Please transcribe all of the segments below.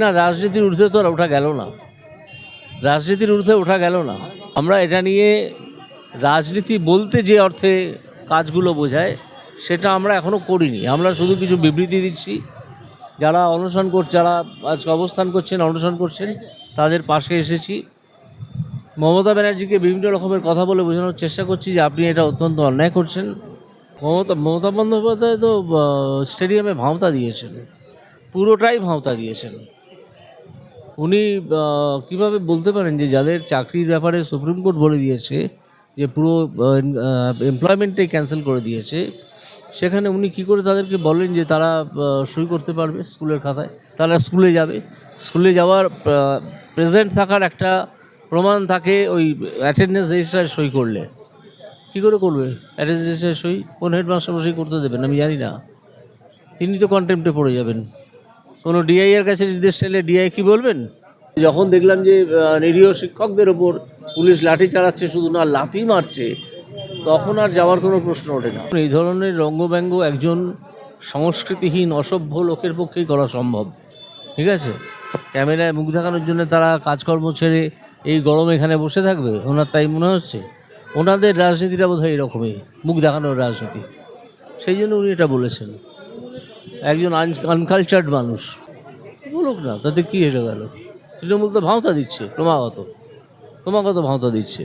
না, রাজনীতির ঊর্ধ্বে তো ওঠা গেল না। রাজনীতির ঊর্ধ্বে ওঠা গেল না। আমরা এটা নিয়ে রাজনীতি বলতে যে অর্থে কাজগুলো বোঝায়, সেটা আমরা এখনও করিনি। আমরা শুধু কিছু বিবৃতি দিচ্ছি। যারা অনশন কর, যারা আজকে অবস্থান করছেন, অনশন করছেন, তাদের পাশে এসেছি। মমতা ব্যানার্জিকে বিভিন্ন রকমের কথা বলে বোঝানোর চেষ্টা করছি যে আপনি এটা অত্যন্ত অন্যায় করছেন। মমতা মমতা বন্দ্যোপাধ্যায় তো স্টেডিয়ামে ভাঁওতা দিয়েছেন। পুরোটাই ভাঁওতা দিয়েছেন। উনি কীভাবে বলতে পারেন যে যাদের চাকরির ব্যাপারে সুপ্রিম কোর্ট বলে দিয়েছে, যে পুরো এমপ্লয়মেন্টটাই ক্যান্সেল করে দিয়েছে, সেখানে উনি কি করে তাদেরকে বলেন যে তারা সই করতে পারবে স্কুলের খাতায়? তারা স্কুলে যাবে। স্কুলে যাওয়ার প্রেজেন্ট থাকার একটা প্রমাণ থাকে ওই অ্যাটেন্ডেন্স রেজিস্টারে সই করলে। কী করে করবে? অ্যাটেন্ডেন্স রেজিস্টারে সই? কোন হেডমাস্টার সই করতে দেবেন? আমি জানি না। তিনি তো কন্টেম্পটে পড়ে যাবেন। কোনো ডিআই এর কাছে নির্দেশ চাইলে ডিআই কি বলবেন? যখন দেখলাম যে নিরীহ শিক্ষকদের ওপর পুলিশ লাঠি চালাচ্ছে শুধু না লাথি মারছে তখন আর যাওয়ার কোনো প্রশ্ন ওঠে না। এই ধরনের রঙ্গব্যঙ্গ একজন সংস্কৃতিহীন অসভ্য লোকের পক্ষেই করা সম্ভব। ঠিক আছে? ক্যামেরায় মুখ দেখানোর জন্য তারা কাজকর্ম ছেড়ে এই গরম এখানে বসে থাকবে? ওনার তাই মনে হচ্ছে? ওনাদের রাজনীতিটা বোধহয় এরকমই মুখ দেখানোর রাজনীতি। সেই জন্য উনি এটা বলেছেন। একজন আনকালচার্ড মানুষ। বলুক না, তাতে কী এসে গেল? তৃণমূল তো ভাঁওতা দিচ্ছে, ক্রমাগত। ক্রমাগত ভাঁওতা দিচ্ছে।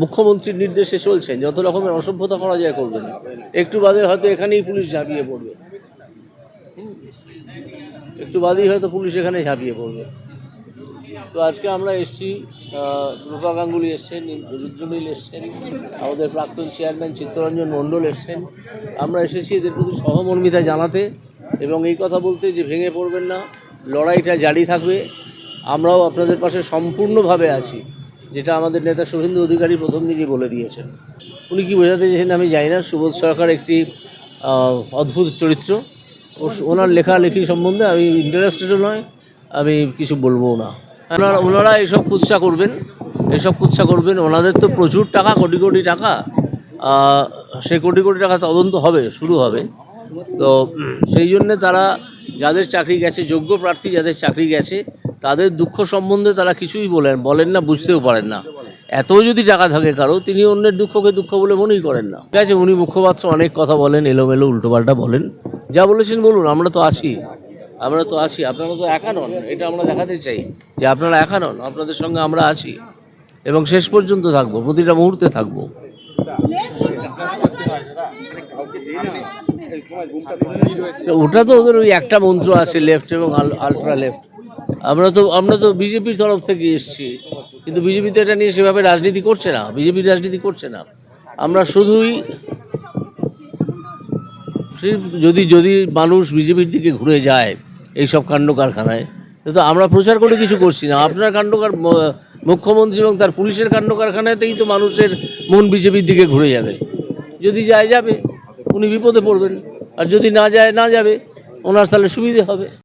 মুখ্যমন্ত্রীর নির্দেশে চলছেন যত রকমের অসভ্যতা করা যায় করবেন। একটু বাদে হয়তো এখানেই পুলিশ ঝাঁপিয়ে পড়বে। একটু বাদেই হয়তো পুলিশ এখানে ঝাঁপিয়ে পড়বে। তো আজকে আমরা এসছি রূপা গাঙ্গুলি এসছেন রুদ্রনীল এসছেন, আমাদের প্রাক্তন চেয়ারম্যান চিত্তরঞ্জন মণ্ডল এসছেন। আমরা এসেছি এদের প্রতি সহমর্মিতা জানাতে এবং এই কথা বলতে যে ভেঙে পড়বেন না, লড়াইটা জারি থাকবে। আমরাও আপনাদের পাশে সম্পূর্ণভাবে আছি, যেটা আমাদের নেতা শুভেন্দু অধিকারী প্রথম দিনই বলে দিয়েছেন। উনি কি বোঝাতে চেয়েছেন আমি জানি না, সুবোধ সরকার একটি অদ্ভুত চরিত্র। ওনার লেখালেখি সম্বন্ধে আমি ইন্টারেস্টেডও নয়, আমি কিছু বলব না। ওনারা ওনারা এইসব কুৎসা করবেন। এইসব কুৎসা করবেন। ওনাদের তো প্রচুর টাকা, কোটি কোটি টাকা। সে কোটি কোটি টাকা তদন্ত হবে, শুরু হবে। তো সেই জন্যে তারা যাদের চাকরি গেছে, যোগ্য প্রার্থী যাদের চাকরি গেছে, তাদের দুঃখ সম্বন্ধে তারা কিছুই বলেন বলেন না, বুঝতেও পারেন না। এত যদি টাকা থাকে কারও, তিনি অন্যের দুঃখকে দুঃখ বলে মনেই করেন না। ঠিক আছে, উনি মুখপাত্র, অনেক কথা বলেন, এলোমেলো, উল্টোপাল্টা বলেন। যা বলেছেন বলুন, আমরা তো আছি। আমরা তো আছি, আপনারা তো একা নন, এটা আমরা দেখাতে চাই যে আপনারা একা নন, আপনাদের সঙ্গে আমরা আছি। এবং শেষ পর্যন্ত থাকব, প্রতিটা মুহূর্তে থাকব। ওটা তো ওদের ওই একটা মন্ত্র আছে লেফট এবং আলট্রা লেফট আমরা তো আমরা তো বিজেপির তরফ থেকে এসেছি, কিন্তু বিজেপি তো এটা নিয়ে সেভাবে রাজনীতি করছে না, বিজেপি রাজনীতি করছে না। আমরা শুধুই যদি যদি মানুষ বিজেপির দিকে ঘুরে যায় এইসব কাণ্ড কারখানায়। কিন্তু আমরা প্রচার করে কিছু করছি না। আপনার কাণ্ড মুখ্যমন্ত্রী এবং তার পুলিশের কাণ্ড কারখানাতেই তো মানুষের মন বিজেপির দিকে ঘুরে যাবে। যদি যায়, যাবে। উনি বিপদে পড়বেন। আর যদি না যায়, না যাবে, ওনার তাহলে সুবিধে হবে।